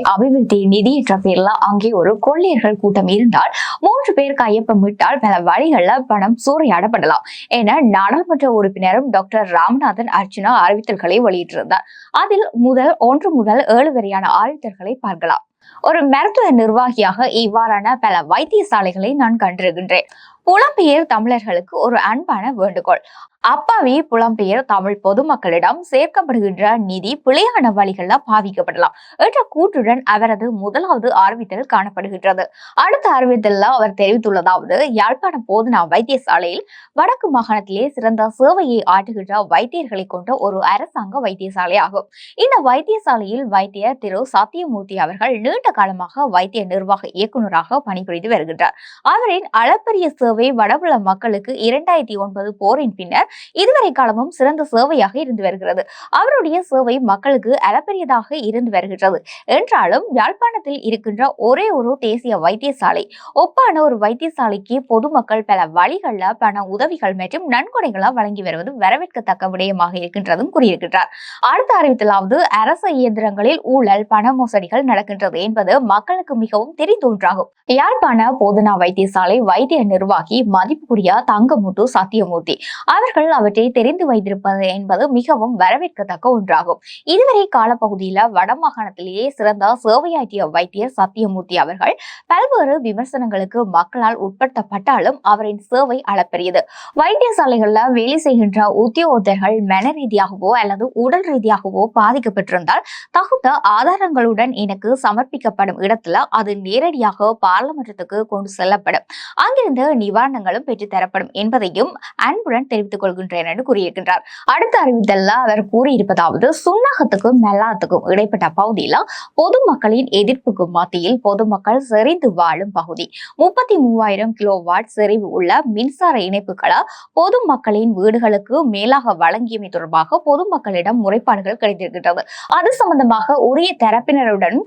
அபிவிருத்தி நிதி என்ற பேர்ல அங்கே ஒரு கொள்ளையர்கள் கூட்டம் இருந்தால் மூன்று பேர் கையொப்பமிட்டால் பல வழிகள்ல பணம் சூறையாடப்படலாம் என நாடாளுமன்ற உறுப்பினரும் டாக்டர் ராமநாதன் அர்ஜுனா அறிவித்தல்களை வெளியிட்டிருந்தார். அதில் முதல் ஒன்று முதல் ஏழு வரையான அறிவித்தல்களை பார்க்கலாம். ஒரு மருத்துவ நிர்வாகியாக இவ்வாறான பல வைத்தியசாலைகளை நான் கண்டிருக்கின்றேன். புலம்பெயர் தமிழர்களுக்கு ஒரு அன்பான வேண்டுகோள். அப்பாவி புலம்பெயர் தமிழ் பொதுமக்களிடம் சேர்க்கப்படுகின்ற நிதி பிழையான வழிகளில் பாவிக்கப்படலாம் என்ற கூற்றுடன் அவரது முதலாவது அறிவித்தல் காணப்படுகின்றது. அடுத்த அறிவித்தல்ல அவர் தெரிவித்துள்ளதாவது யாழ்ப்பாண போதனா வைத்தியசாலையில் வடக்கு மாகாணத்திலே சிறந்த சேவையை ஆற்றுகின்ற வைத்தியர்களை கொண்ட ஒரு அரசாங்க வைத்தியசாலை ஆகும் இந்த வைத்தியசாலையில் வைத்தியர் திரு சத்தியமூர்த்தி அவர்கள் நீண்ட காலமாக வைத்திய நிர்வாக இயக்குநராக பணிபுரிந்து வருகின்றார். அவரின் அளப்பரிய சேவை வடபுல மக்களுக்கு இரண்டாயிரத்தி ஒன்பது போரின் பின்னர் இதுவரை காலமும் சிறந்த சேவையாக இருந்து வருகிறது. அவருடைய சேவை மக்களுக்கு அளப்பரியதாக இருந்து வருகின்றது. என்றாலும் யாழ்ப்பாணத்தில் இருக்கின்ற ஒரே ஒரு தேசிய வைத்தியசாலை ஒப்பான ஒரு வைத்தியசாலைக்கு பொதுமக்கள் பல வழிகள்ல பண உதவிகள் மற்றும் நன்கொடைகளை வழங்கி வருவது வரவேற்கத்தக்க விடயமாக இருக்கின்றதும் கூறியிருக்கின்றார். அடுத்த அறிவித்தலாவது அரசு இயந்திரங்களில் ஊழல் பண மோசடிகள் நடக்கின்றது என்பது மக்களுக்கு மிகவும் தெரிந்தொன்றாகும் யாழ்ப்பாண போதனா வைத்தியசாலை வைத்திய நிர்வாகி மதிப்புக்குரிய தங்கமுத்து சத்தியமூர்த்தி. அவர்கள் அவற்றை தெரிந்து வைத்திருப்பது என்பது மிகவும் வரவேற்கத்தக்க ஒன்றாகும். இதுவரை காலப்பகுதியில வடமாகாணத்திலேயே சிறந்த சேவையாற்றிய வைத்தியர் சத்தியமூர்த்தி அவர்கள் பல்வேறு விமர்சனங்களுக்கு மக்களால் உட்படுத்தப்பட்டாலும் அவரின் சேவை அளப்பெரியது. வைத்தியசாலைகள்ல வேலை செய்கின்ற உத்தியோகத்தர்கள் மன ரீதியாகவோ அல்லது உடல் ரீதியாகவோ பாதிக்கப்பட்டிருந்தால் தகுந்த ஆதாரங்களுடன் எனக்கு சமர்ப்ப சமர்ப்பிக்கப்படும் இடத்துல அது நேரடியாக பாராளுமன்றத்துக்கு கொண்டு செல்லப்படும். அங்கிருந்து நிவாரணங்களும் பெற்றுத்தரப்படும் என்பதையும் அன்புடன் தெரிவித்துக் கொள்கின்றேன் என்று கூறியிருக்கின்றார். அடுத்த அறிவித்தல்ல அவர் கூறியிருப்பதாவது சுன்னகத்துக்கும் மெல்லாத்துக்கும் இடைப்பட்ட பகுதியில பொதுமக்களின் எதிர்ப்புக்கு மத்தியில் பொதுமக்கள் செறிந்து வாழும் பகுதி. முப்பத்தி மூவாயிரம் கிலோ வாட் செறிவு உள்ள மின்சார இணைப்புகளை பொதுமக்களின் வீடுகளுக்கு மேலாக வழங்கியமை தொடர்பாக பொதுமக்களிடம் முறைப்பாடுகள் கிடைத்திருக்கின்றது. அது சம்பந்தமாக உரிய தரப்பினருடன்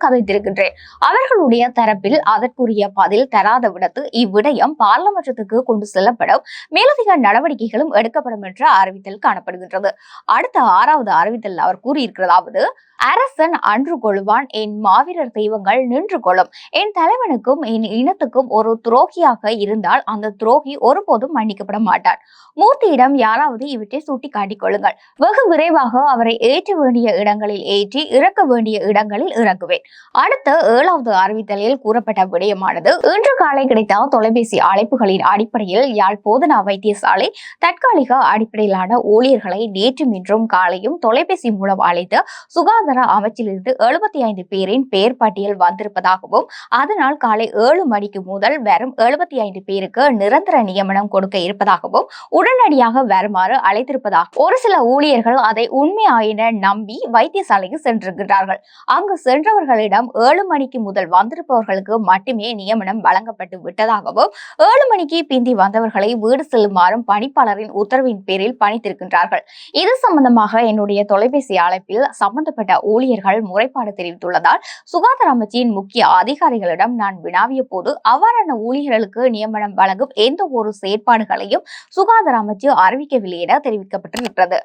கதைத்திருக்கின்றேன் அவர்களுடைய தரப்பில் அதற்குரிய பதில் தராத விடத்து இவ்விடயம் பாராளுமன்றத்துக்கு கொண்டு செல்லப்படும். மேலதிக நடவடிக்கைகளும் எடுக்கப்படும் என்ற அறிவித்தல் காணப்படுகின்றது. அடுத்த ஆறாவது அறிவித்தல் அவர் கூறியிருக்கிறதாவது அரசன் அன்று கொள்வான் என் மாவீரர் தெய்வங்கள் நின்று கொள்ளும். என் தலைவனுக்கும் என் இனத்துக்கும் ஒரு துரோகியாக இருந்தால் அந்த துரோகி ஒருபோதும் மன்னிக்கப்பட மாட்டான். மூர்த்தியிடம் யாராவது இவற்றை சுட்டி காட்டிக் கொள்ளுங்கள். வெகு விரைவாக அவரை ஏற்ற வேண்டிய இடங்களில் ஏற்றி இறக்க வேண்டிய இடங்களில் இறங்குவேன் அடுத்த அடுத்த ஏழாவது அறிவித்தலில் கூறப்பட்ட விடயமானது இன்று காலை கிடைத்த தொலைபேசி அழைப்புகளின் அடிப்படையில் யாழ் போதனா வைத்தியசாலை தற்காலிக அடிப்படையிலான ஊழியர்களை நேற்றும் இன்றும் காலையும் தொலைபேசி மூலம் அழைத்து சுகாதார அமைச்சிலிருந்து எழுபத்தி ஐந்து பேரின் பெயர் பட்டியல் வந்திருப்பதாகவும் அதனால் காலை ஏழு மணிக்கு முதல் வெறும் எழுபத்தி ஐந்து பேருக்கு நிரந்தர நியமனம் கொடுக்க இருப்பதாகவும் உடனடியாக வருமாறு அழைத்திருப்பதாக ஒரு சில ஊழியர்கள் அதை உண்மையாயின நம்பி வைத்தியசாலைக்கு சென்றிருக்கிறார்கள். அங்கு சென்றவர்களிடம் ஏழு மணிக்கு முதல் வந்திருப்பவர்களுக்கு மட்டுமே நியமனம் வழங்கப்பட்டு விட்டதாகவும் ஏழு மணிக்கு பிந்தி வந்தவர்களை வீடு செல்லுமாறும் பணிப்பாளரின் உத்தரவின் பேரில் பணித்திருக்கின்றார்கள். இது சம்பந்தமாக என்னுடைய தொலைபேசி அழைப்பில் சம்பந்தப்பட்ட ஊழியர்கள் முறைப்பாடு தெரிவித்துள்ளதால் சுகாதார அமைச்சின் முக்கிய அதிகாரிகளிடம் நான் வினாவிய போது அவ்வாறான ஊழியர்களுக்கு நியமனம் வழங்கும் எந்த ஒரு செயற்பாடுகளையும் சுகாதார அமைச்சு அறிவிக்கவில்லை என தெரிவிக்கப்பட்டிருக்கிறது.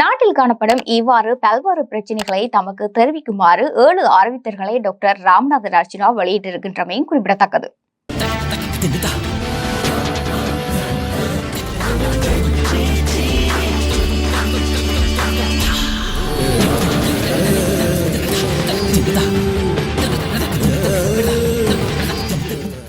நாட்டில் காணப்படும் இவ்வாறு பல்வேறு பிரச்சனைகளை தமக்கு தெரிவிக்குமாறு ஏழு அறிவித்தர்களை டாக்டர் ராமநாதன் அர்ச்சனா வெளியிட்டிருக்கின்றமையும் குறிப்பிடத்தக்கது.